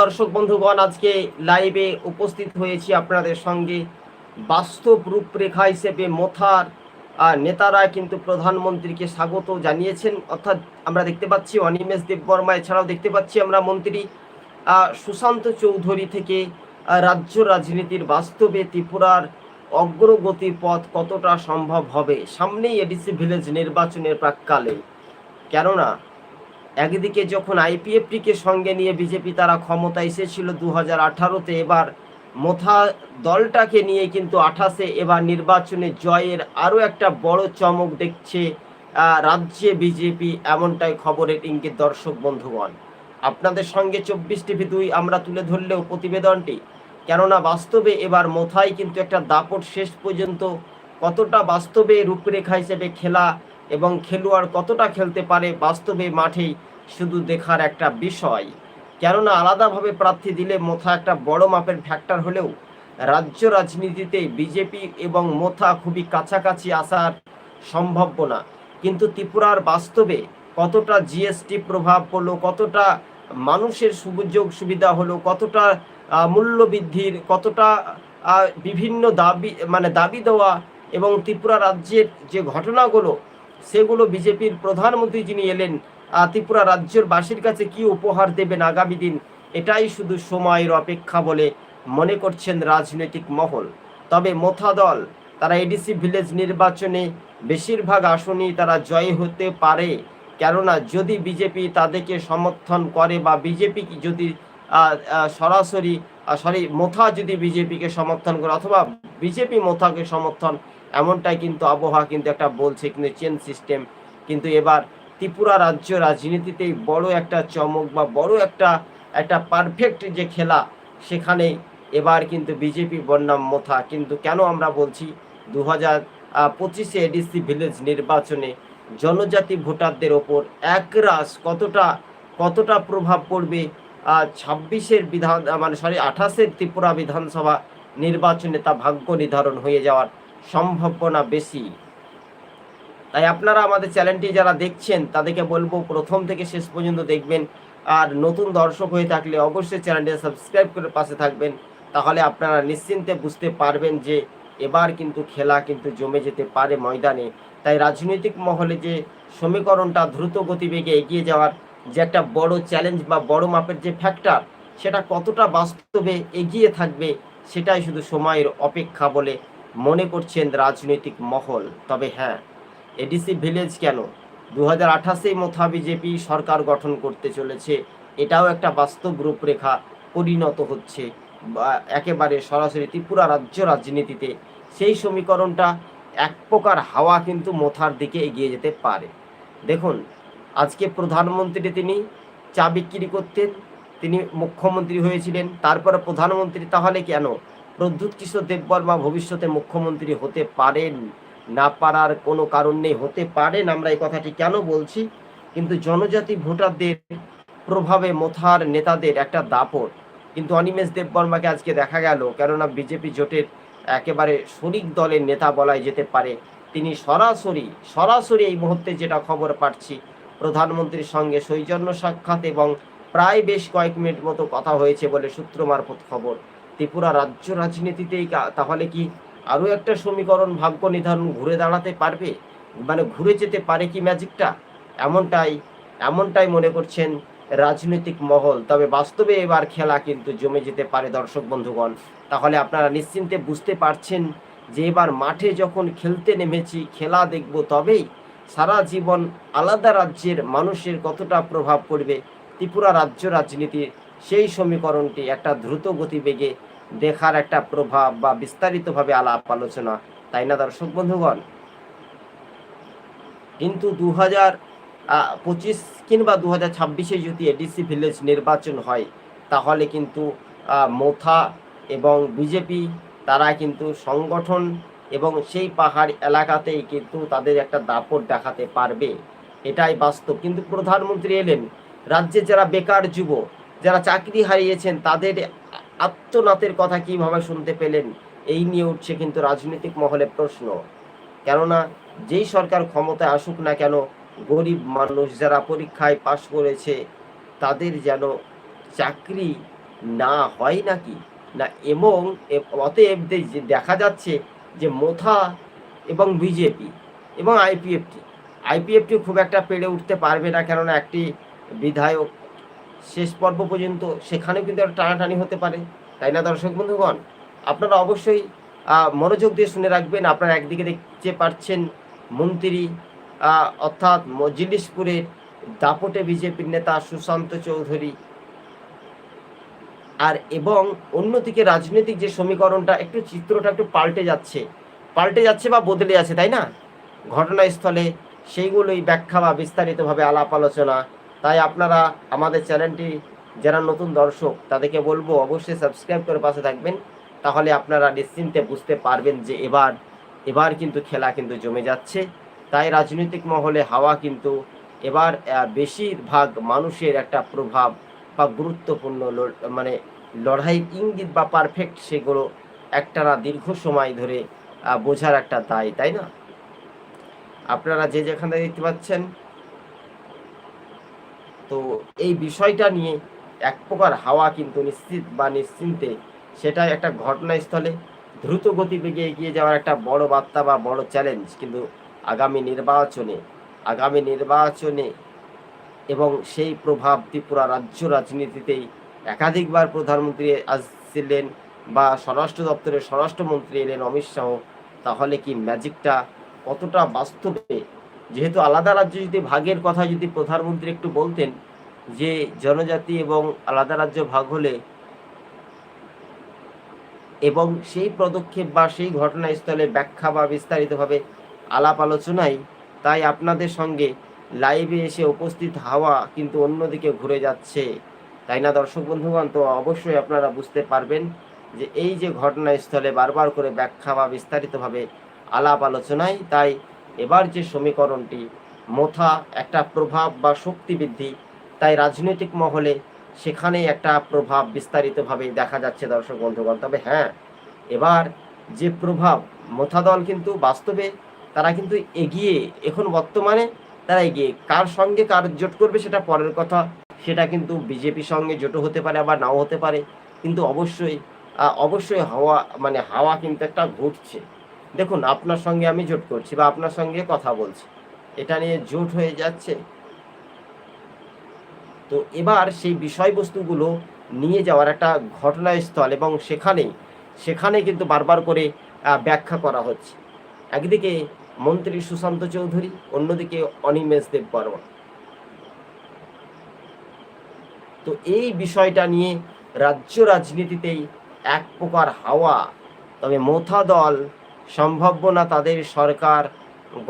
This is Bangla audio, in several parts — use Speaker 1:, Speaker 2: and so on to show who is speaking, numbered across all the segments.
Speaker 1: দর্শক বন্ধুগণ, আজকে লাইভে উপস্থিত হয়েছি আপনাদের সঙ্গে। বাস্তব রূপরেখা হিসেবে মথার নেতারা কিন্তু প্রধানমন্ত্রীকে স্বাগত জানিয়েছেন। অর্থাৎ আমরা দেখতে পাচ্ছি অনিমেষ দেববর্মা, এছাড়াও দেখতে পাচ্ছি আমরা মন্ত্রী সুশান্ত চৌধুরী থেকে রাজ্য রাজনীতির বাস্তবে ত্রিপুরার অগ্রগতি পথ কতটা সম্ভব হবে? সামনেই এডিসি ভিলেজ নির্বাচনের প্রাককালে। কেননা একদিকে যখন আইপিএফটিকে সঙ্গে নিয়ে বিজেপি তারা ক্ষমতা এসেছিল দু হাজার আঠারোতে, এবার মোথা দলটাকে নিয়ে কিন্তু আঠাশে এবার নির্বাচনে জয়ের আরও একটা বড় চমক দেখছে রাজ্যে বিজেপি, এমনটাই খবরের ইঙ্গিত দর্শক বন্ধুগণ। আপনাদের সঙ্গে চব্বিশ টিভি দুই আমরা তুলে ধরলেও প্রতিবেদনটি, কেননা বাস্তবে এবার মোথায় কিন্তু একটা দাপট শেষ পর্যন্ত কতটা বাস্তবে রূপরেখা হিসেবে খেলা এবং খেলোয়াড় কতটা খেলতে পারে, বাস্তবে মাঠেই শুধু দেখার একটা বিষয়। কেননা আলাদাভাবে প্রার্থী দিলে মোথা একটা বড় মাপের ফ্যাক্টর হলেও রাজ্য রাজনীতিতে বিজেপি এবং মোথা খুবই কাছাকাছি আসার সম্ভাব্য না। কিন্তু ত্রিপুরার বাস্তবে কতটা জিএসটি প্রভাব পড়ল, কতটা মানুষের সুযোগ সুবিধা হলো, কতটা মূল্য বৃদ্ধির কতটা বিভিন্ন দাবি মানে দাবি দেওয়া এবং ত্রিপুরা রাজ্যের যে ঘটনাগুলো, সেগুলো বিজেপির প্রধানমন্ত্রী যিনি এলেন ত্রিপুরা রাজ্যের বাসীর কাছে কি উপহার দেবেন আগামী দিন? এটাই শুধু সময়ের অপেক্ষা বলে মনে করছেন রাজনৈতিক মহল। তবে মোথা দল, তারা এডিসি ভিলেজ নির্বাচনে বেশিরভাগ আসনই তারা জয় হতে পারে। কেননা যদি বিজেপি তাদেরকে সমর্থন করে বা বিজেপি যদি সরাসরি সরি, মোথা যদি বিজেপিকে সমর্থন করে অথবা বিজেপি মোথাকে সমর্থন, এমনটাই কিন্তু আবহাওয়া কিন্তু একটা বলছে কিন্তু চেন সিস্টেম কিন্তু এবার ত্রিপুরা রাজ্য রাজনীতিতেই বড় একটা চমক বা বড় একটা একটা পারফেক্ট যে খেলা সেখানে এবার কিন্তু বিজেপি বন্যাম মোথা। কিন্তু কেন আমরা বলছি দু হাজার পঁচিশে এডিসি ভিলেজ নির্বাচনে জনজাতি ভোটারদের ওপর একরাশ কতটা কতটা প্রভাব পড়বে? ছাব্বিশের বিধান মানে সরি আঠাশের ত্রিপুরা বিধানসভা নির্বাচনে তা ভাগ্য নির্ধারণ হয়ে যাওয়ার সম্ভাবনা বেশি। তাই আপনারা আমাদের চ্যানেলটি যারা দেখছেন, তাদেরকে বলব প্রথম থেকে শেষ পর্যন্ত দেখবেন। আর নতুন দর্শক হয়ে থাকলে অবশ্যই চ্যানেলটি সাবস্ক্রাইব করে পাশে থাকবেন। তাহলে আপনারা নিশ্চিন্তে বুঝতে পারবেন যে এবার কিন্তু খেলা কিন্তু জমে যেতে পারে ময়দানে। তাই রাজনৈতিক মহলে যে সমীকরণটা দ্রুত গতিবেগে এগিয়ে যাওয়ার যে একটা বড় চ্যালেঞ্জ বা বড় মাপের যে ফ্যাক্টর সেটা কতটা বাস্তবে এগিয়ে থাকবে, সেটাই শুধু সময়ের অপেক্ষা বলে মনে করছেন রাজনৈতিক মহল। তবে হ্যাঁ এডিসি ভিলেজ কেন? দু হাজার আঠাশে মোথা বিজেপি সরকার গঠন করতে চলেছে। এটাও একটা বাস্তব রূপরেখা পরিণত হচ্ছে একেবারে সরাসরি ত্রিপুরা রাজ্য রাজনীতিতে। সেই সমীকরণটা এক প্রকার হাওয়া কিন্তু মোথার দিকে এগিয়ে যেতে পারে। দেখুন, আজকে প্রধানমন্ত্রী তিনি চা বিক্রি করতেন, তিনি মুখ্যমন্ত্রী হয়েছিলেন, তারপরে প্রধানমন্ত্রী তাহলে কেন? প্রদ্যুৎ কিশোর দেববর্মা ভবিষ্যতে মুখ্যমন্ত্রী হতে পারেন। না পারার কোনো কারণ নেই, হতে পারেন আমরা এই কথাটি কেন বলছি? কিন্তু জনজাতি ভোটারদের প্রভাবে মোথার নেতাদের একটা দাপট। কিন্তু অনিমেষ দেববর্মাকে আজকে দেখা গেল, কেননা বিজেপি জোটের একেবারে শরিক দলের নেতা বলাই যেতে পারে। তিনি সরাসরি সরাসরি এই মুহূর্তে যেটা খবর পাচ্ছি, প্রধানমন্ত্রীর সঙ্গে সৌজন্য সাক্ষাৎ এবং প্রায় বেশ কয়েক মিনিট মতো কথা হয়েছে বলে সূত্র মারফত খবর। ত্রিপুরা রাজ্য রাজনীতিতেই তাহলে কি আরও একটা সমীকরণ ভাগ্য নির্ধারণ ঘুরে দাঁড়াতে পারবে? মানে ঘুরে যেতে পারে কি ম্যাজিকটা? এমনটাই এমনটাই মনে করছেন রাজনৈতিক মহল। তবে বাস্তবে এবার খেলা কিন্তু জমে যেতে পারে, দর্শক বন্ধুগণ। তাহলে আপনারা নিশ্চিন্তে বুঝতে পারছেন যে এবার মাঠে যখন খেলতে নেমেছি, খেলা দেখব তবেই সারা জীবন আলাদা রাজ্যের মানুষের কতটা প্রভাব পড়বে? ত্রিপুরা রাজ্য রাজনীতির সেই সমীকরণটি একটা দ্রুত গতিবেগে দেখার একটা প্রভাব বা বিস্তারিতভাবে আলাপ আলোচনা, তাই না দর্শক বন্ধুগণ? কিন্তু দু হাজার পঁচিশ কিংবা দু হাজার ছাব্বিশে যদি এডিসি ভিলেজ নির্বাচন হয়, তাহলে কিন্তু মোথা এবং বিজেপি তারা কিন্তু সংগঠন এবং সেই পাহাড় এলাকাতেই কিন্তু তাদের একটা দাপট দেখাতে পারবে। এটাই বাস্তব। কিন্তু প্রধানমন্ত্রী এলেন, রাজ্যে যারা বেকার যুব যারা চাকরি হারিয়েছেন, তাদের আত্মনাতের কথা কীভাবে শুনতে পেলেন? এই নিয়ে উঠছে কিন্তু রাজনৈতিক মহলে প্রশ্ন। কেননা, যেই সরকার ক্ষমতায় আসুক না কেন, গরিব মানুষ যারা পরীক্ষায় পাশ করেছে, তাদের যেন চাকরি না হয় নাকি? না, এবং অতএব দেখা যাচ্ছে যে মোথা এবং বিজেপি এবং আইপিএফটি আইপিএফটি খুব একটা পেরে উঠতে পারবে না কেননা একটি বিধায়ক শেষ পর্ব পর্যন্ত সেখানেও কিন্তু একটা টানাটানি হতে পারে। তাই না, দর্শক বন্ধুগণ? আপনারা অবশ্যই মনোযোগ দিয়ে শুনে রাখবেন। আপনারা একদিকে দেখতে পাচ্ছেন মন্ত্রী অর্থাৎ মজলিশপুরের দাপটে বিজেপির নেতা সুশান্ত চৌধুরী। আর এবং অন্যদিকে রাজনৈতিক যে সমীকরণটা, একটু চিত্রটা একটু পাল্টে যাচ্ছে। পাল্টে যাচ্ছে বা বদলে যাচ্ছে, তাই না? ঘটনাস্থলে সেইগুলোই ব্যাখ্যা বা বিস্তারিতভাবে আলাপ আলোচনা তাই আপনারা আমাদের চ্যানেলটি যারা নতুন দর্শক, তাদেরকে বলব অবশ্যই সাবস্ক্রাইব করে পাশে থাকবেন। তাহলে আপনারা নিশ্চিন্তে বুঝতে পারবেন যে এবার এবার কিন্তু খেলা কিন্তু জমে যাচ্ছে। তাই রাজনৈতিক মহলে হাওয়া কিন্তু এবার বেশিরভাগ মানুষের একটা প্রভাব বা গুরুত্বপূর্ণ মানে লড়াই ইঙ্গিত বা পারফেক্ট সেগুলো একটানা দীর্ঘ সময় ধরে বোঝার একটা দায়, তাই না? আপনারা যে যেখানে দেখতে পাচ্ছেন তো এই বিষয়টা নিয়ে এক প্রকার হাওয়া কিন্তু নিশ্চিত বা নিশ্চিন্তে সেটা একটা ঘটনাস্থলে দ্রুত গতিবেগে এগিয়ে যাওয়ার একটা বড় বার্তা বা বড় চ্যালেঞ্জ কিন্তু আগামী নির্বাচনে আগামী নির্বাচনে এবং সেই প্রভাব ত্রিপুরা রাজ্য রাজনীতিতেই একাধিকবার প্রধানমন্ত্রী আসছিলেন বা স্বরাষ্ট্র দপ্তরের স্বরাষ্ট্রমন্ত্রী এলেন অমিত শাহ, তাহলে কি ম্যাজিকটা কতটা বাস্তবে যেহেতু আলাদা রাজ্য যদি ভাগের কথা যদি প্রধানমন্ত্রী একটু বলতেন, যে জনজাতি এবং আলাদা রাজ্য ভাগ হলে এবং সেই পদক্ষেপ বা সেই ঘটনাস্থলে ব্যাখ্যা বা বিস্তারিতভাবে আলাপ আলোচনায়, তাই আপনাদের সঙ্গে লাইভে এসে উপস্থিত হাওয়া কিন্তু অন্যদিকে ঘুরে যাচ্ছে। তাই না, দর্শক বন্ধুগণ? তো অবশ্যই আপনারা বুঝতে পারবেন যে এই যে ঘটনাস্থলে বারবার করে ব্যাখ্যা বা বিস্তারিতভাবে আলাপ আলোচনায়, তাই এবার যে সমীকরণটি মোথা একটা প্রভাব বা শক্তি বৃদ্ধি তাই রাজনৈতিক মহলে সেখানেই একটা প্রভাব বিস্তারিতভাবে দেখা যাচ্ছে দর্শক বন্ধুগণ। তবে হ্যাঁ এবার যে প্রভাব মোথা দল কিন্তু বাস্তবে তারা কিন্তু এগিয়ে এখন বর্তমানে তারা এগিয়ে কার সঙ্গে কার জোট করবে সেটা পরের কথা, সেটা কিন্তু বিজেপির সঙ্গে জোটও হতে পারে আবার নাও হতে পারে। কিন্তু অবশ্যই অবশ্যই হাওয়া মানে হাওয়া কিন্তু একটা ঘুরছে। দেখুন, আপনার সঙ্গে আমি জোট করছি বা আপনার সঙ্গে কথা বলছি। এটা নিয়ে জোট হয়ে যাচ্ছে। তো এবার সেই বিষয়বস্তুগুলো নিয়ে যাওয়ার একটা ঘটনাস্থল এবং সেখানেই সেখানে কিন্তু বারবার করে ব্যাখ্যা করা হচ্ছে। একদিকে মন্ত্রী সুশান্ত চৌধুরী, অন্যদিকে অনিমেষ দেব বর্মা তো এই বিষয়টা নিয়ে রাজ্য রাজনীতিতেই এক প্রকার হাওয়া। তবে মোথা দল সম্ভাব্য না তাদের সরকার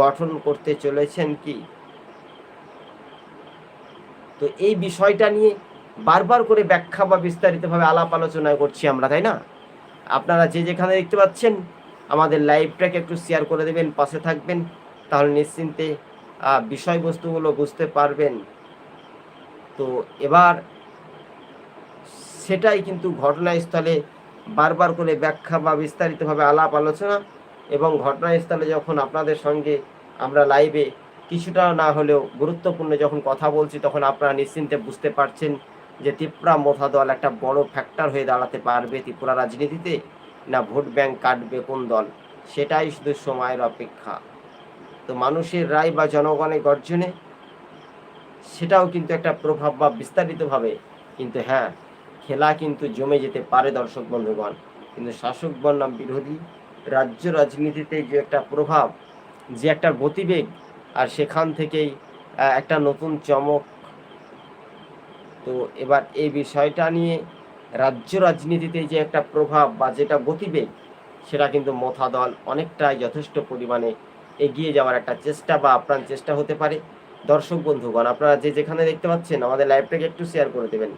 Speaker 1: গঠন করতে চলেছেন কি? তো এই বিষয়টা নিয়ে বারবার করে ব্যাখ্যা বা বিস্তারিতভাবে আলাপ আলোচনা করছি আমরা, তাই না? আপনারা যে যেখানে দেখতে পাচ্ছেন, আমাদের লাইভটাকে একটু শেয়ার করে দেবেন, পাশে থাকবেন, তাহলে নিশ্চিন্তে বিষয়বস্তুগুলো বুঝতে পারবেন। তো এবার সেটাই কিন্তু ঘটনাস্থলে বারবার করে ব্যাখ্যা বা বিস্তারিতভাবে আলাপ আলোচনা এবং ঘটনাস্থলে যখন আপনাদের সঙ্গে আমরা লাইভে কিছুটা না হলেও গুরুত্বপূর্ণ যখন কথা বলছি, তখন আপনারা নিশ্চিন্তে বুঝতে পারছেন যে ত্রিপুরা মোথা দল একটা বড় ফ্যাক্টর হয়ে দাঁড়াতে পারবে ত্রিপুরা রাজনীতিতে না ভোট ব্যাংক কাটবে কোন দল? সেটাই শুধু সময়ের অপেক্ষা। তো মানুষের রায় বা জনগণের গর্জনে সেটাও কিন্তু একটা প্রভাব বা বিস্তারিতভাবে কিন্তু হ্যাঁ খেলা কিন্তু জমে যেতে পারে দর্শক বন্ধুগণ। কিন্তু শাসক বনাম বিরোধী রাজ্য রাজনীতিতে যে একটা প্রভাব, যে একটা গতিবেগ, আর সেখান থেকেই একটা নতুন চমক। তো এবার এই বিষয়টা নিয়ে রাজ্য রাজনীতিতে যে একটা প্রভাব বা যেটা গতিবেগ, সেটা কিন্তু মথা দল অনেকটাই যথেষ্ট পরিমাণে এগিয়ে যাওয়ার একটা চেষ্টা বা আপ্রাণ চেষ্টা হতে পারে। দর্শক বন্ধুগণ, আপনারা যে যেখানে দেখতে পাচ্ছেন, আমাদের লাইভটাকে একটু শেয়ার করে দেবেন।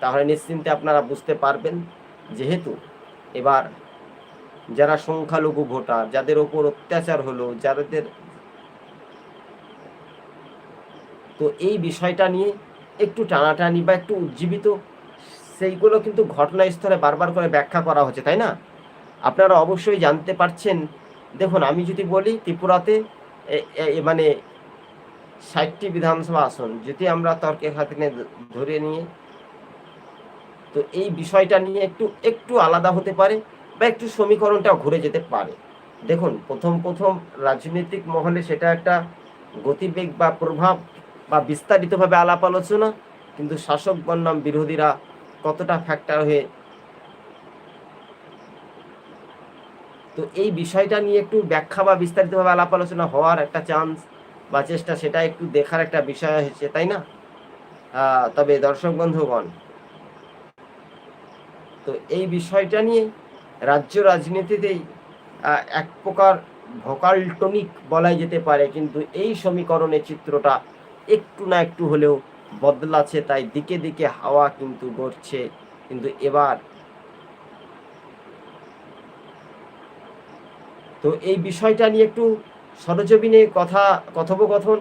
Speaker 1: তাহলে নিশ্চিন্তে আপনারা বুঝতে পারবেন, যেহেতু এবার যারা সংখ্যালঘু ভোটার, যাদের ওপর অত্যাচার হলো, যাদের তো এই বিষয়টা নিয়ে একটু টানাটানি বা একটু উজ্জীবিত, সেইগুলো কিন্তু ঘটনাস্থলে বারবার করে ব্যাখ্যা করা হচ্ছে, তাই না? আপনারা অবশ্যই জানতে পারছেন। দেখুন, আমি যদি বলি, ত্রিপুরাতে মানে ষাটটি বিধানসভা আসন, যদি আমরা তর্কের হাতে ধরে নিয়ে, তো এই বিষয়টা নিয়ে একটু একটু আলাদা হতে পারে। বা একটু সমীকরণটা ঘুরে যেতে পারে। দেখুন, প্রথম প্রথম রাজনৈতিক মহলে সেটা একটা গতিবেগ বা প্রভাব বা বিস্তারিতভাবে আলাপ আলোচনা, কিন্তু শাসক বনাম বিরোধীরা কতটা ফ্যাক্টর হয়ে তো এই বিষয়টা নিয়ে একটু ব্যাখ্যা বা বিস্তারিতভাবে আলাপ আলোচনা হওয়ার একটা চান্স বা চেষ্টা, সেটা একটু দেখার একটা বিষয় হয়েছে, তাই না? তবে দর্শক বন্ধুগণ, তো এই বিষয়টা নিয়ে রাজ্য রাজনীতিতেই এক প্রকার ভোকাল টনিক বলাই যেতে পারে, কিন্তু এই সমীকরণের চিত্রটা একটু না একটু হলেও বদলাচ্ছে, তাই দিকে দিকে হাওয়া কিন্তু গড়ছে। কিন্তু এবার তো এই বিষয়টা নিয়ে একটু সরজমিনে কথা, কথোপকথন,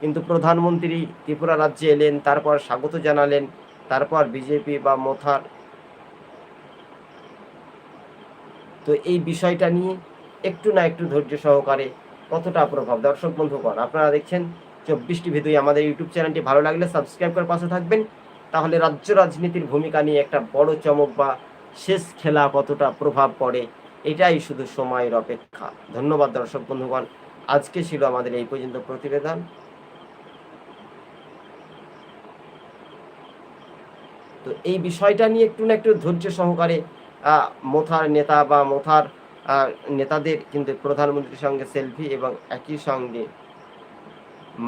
Speaker 1: কিন্তু প্রধানমন্ত্রী ত্রিপুরা রাজ্যে এলেন, তারপর স্বাগত জানালেন, তারপর বিজেপি বা মোথার তো এই বিষয়টা নিয়ে একটু না একটু ধৈর্য সহকারে কতটা প্রভাব? দর্শক বন্ধুগণ আপনারা দেখছেন চব্বিশটি ভিডিও আমাদের ইউটিউব চ্যানেলটি। ভালো লাগলে সাবস্ক্রাইব করে পাশে থাকবেন। তাহলে রাজ্য রাজনীতির ভূমিকা নিয়ে একটা বড় চমক বা শেষ খেলা কতটা প্রভাব পড়ে, এটাই শুধু সময়ের অপেক্ষা। ধন্যবাদ দর্শক বন্ধুগণ আজকে ছিল আমাদের এই পর্যন্ত প্রতিবেদন। তো এই বিষয়টা নিয়ে একটু না একটু ধৈর্য সহকারে মোথার নেতা বা মোথার নেতাদের কিন্তু প্রধানমন্ত্রীর সঙ্গে সেলফি এবং একই সঙ্গে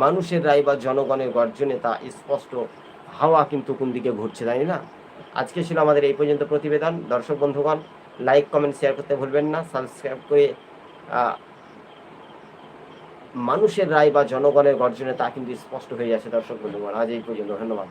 Speaker 1: মানুষের রায় বা জনগণের গর্জনে তা স্পষ্ট হাওয়া কিন্তু কোন দিকে ঘুরছে তাই না। আজকে ছিল আমাদের এই পর্যন্ত প্রতিবেদন। দর্শক বন্ধুগণ লাইক কমেন্ট শেয়ার করতে ভুলবেন না। সাবস্ক্রাইব করে মানুষের রায় বা জনগণের গর্জনে তা কিন্তু স্পষ্ট হয়ে যাচ্ছে, দর্শক বন্ধুগণ। আজ এই পর্যন্ত, ধন্যবাদ।